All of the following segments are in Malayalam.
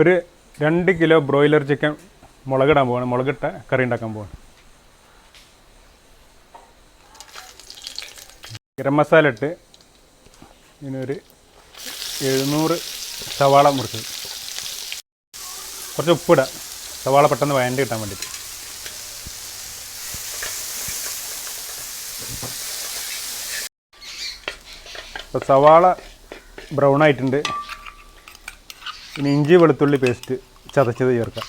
ഒരു രണ്ട് കിലോ ബ്രോയിലർ ചിക്കൻ മുളകിടാൻ പോവാണ്. മുളകിട്ട കറി ഉണ്ടാക്കാൻ പോവാണ്. ഗരം മസാല ഇട്ട് ഇതിനൊരു എഴുന്നൂറ് സവാള മുറിച്ചത് കുറച്ച് ഉപ്പിടാം. സവാള പെട്ടെന്ന് വഴണ്ടി കിട്ടാൻ വേണ്ടിയിട്ട്. സവാള ബ്രൗൺ ആയിട്ടുണ്ട്. ഇനി ഇഞ്ചി വെളുത്തുള്ളി പേസ്റ്റ് ചതച്ചത് ചേർക്കാം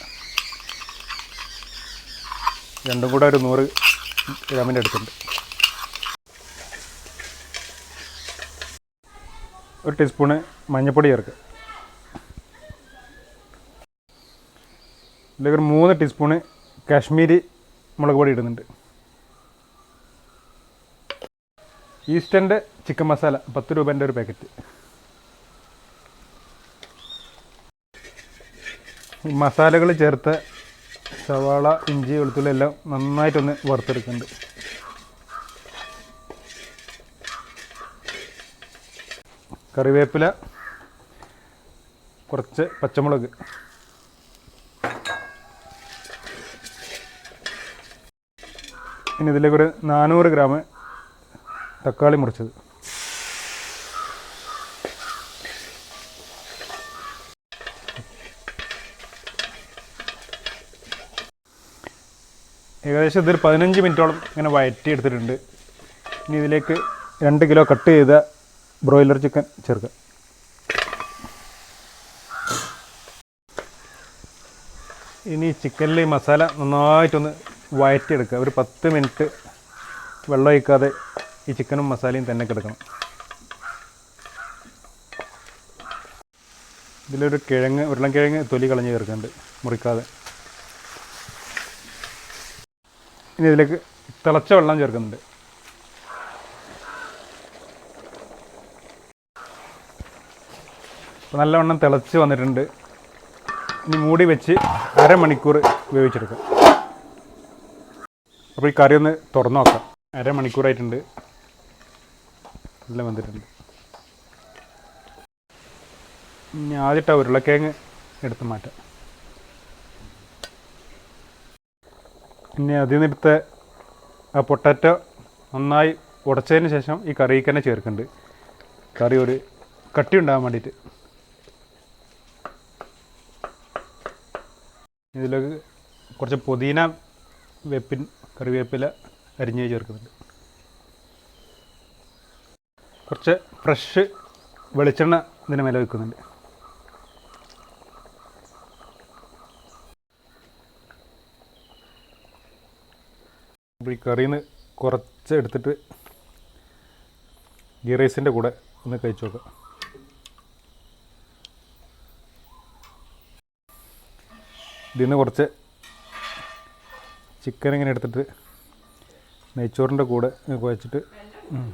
രണ്ടും കൂടെ ഒരു നൂറ് ഗ്രാമിന്റെ അടുത്തുണ്ട്. ഒരു ടീസ്പൂണ് മഞ്ഞൾപ്പൊടി ചേർക്കുക. ഇതിലേക്ക് ഒരു മൂന്ന് ടീസ്പൂണ് കാശ്മീരി മുളക് പൊടി ഇടുന്നുണ്ട്. ഈസ്റ്റന്റെ ചിക്കൻ മസാല പത്ത് രൂപേന്റെ ഒരു പാക്കറ്റ്. മസാലകൾ ചേർത്ത് സവാള ഇഞ്ചി വെളുത്തുള്ളി എല്ലാം നന്നായിട്ടൊന്ന് വറുത്തെടുക്കുന്നുണ്ട്. കറിവേപ്പില കുറച്ച് പച്ചമുളക്. ഇനി ഇതിലേക്ക് ഒരു നാനൂറ് ഗ്രാം തക്കാളി മുറിച്ചത്. ഏകദേശം ഇതൊരു പതിനഞ്ച് മിനിറ്റോളം ഇങ്ങനെ വഴറ്റി എടുത്തിട്ടുണ്ട് ഇനി ഇതിലേക്ക് രണ്ട് കിലോ കട്ട് ചെയ്ത ബ്രോയിലർ ചിക്കൻ ചേർക്കുക ഇനി ചിക്കനിൽ മസാല നന്നായിട്ടൊന്ന് വഴറ്റിയെടുക്കുക ഒരു പത്ത് മിനിറ്റ് വെള്ളം ഒഴിക്കാതെ ഈ ചിക്കനും മസാലയും തന്നെ കിടക്കണം. ഇതിലൊരു കിഴങ്ങ് ഉരുളൻകിഴങ്ങ് തൊലി കളഞ്ഞ് ചേർക്കുന്നുണ്ട് മുറിക്കാതെ. ഇനി ഇതിലേക്ക് തിളച്ച വെള്ളം ചേർക്കുന്നുണ്ട്. നല്ലവണ്ണം തിളച്ച് വന്നിട്ടുണ്ട്. ഇനി മൂടി വെച്ച് അരമണിക്കൂർ വേവിച്ചെടുക്കാം. അപ്പോൾ ഈ കറി ഒന്ന് തുറന്നു നോക്കാം. അരമണിക്കൂറായിട്ടുണ്ട്. എല്ലാം വന്നിട്ടുണ്ട്. ഇനി ആദ്യമായിട്ട് ഉരുളക്കിഴങ്ങ് എടുത്ത് മാറ്റാം. ഇനി അതിൽ നിന്നെടുത്ത ആ പൊട്ടാറ്റോ നന്നായി ഉടച്ചതിന് ശേഷം ഈ കറിക്ക് തന്നെ ചേർക്കുന്നുണ്ട്. കറി ഒരു കട്ടി ഉണ്ടാകാൻ വേണ്ടിയിട്ട്. ഇതിലേക്ക് കുറച്ച് പുതിന വേപ്പിൻ കറിവേപ്പില അരിഞ്ഞ് ചേർക്കുന്നുണ്ട്. കുറച്ച് ഫ്രഷ് വെളിച്ചെണ്ണ ഇതിന് മേലെ വെക്കുന്നുണ്ട്. അപ്പോൾ ഈ കറിയിൽ നിന്ന് കുറച്ച് എടുത്തിട്ട് ഗീ റൈസിന്റെ കൂടെ ഒന്ന് കഴിച്ചു നോക്കാം ഇതിൽ നിന്ന് കുറച്ച് ചിക്കൻ ഇങ്ങനെ എടുത്തിട്ട് നെയ്ച്ചോറിന്റെ കൂടെ കുഴച്ചിട്ട് ഉം.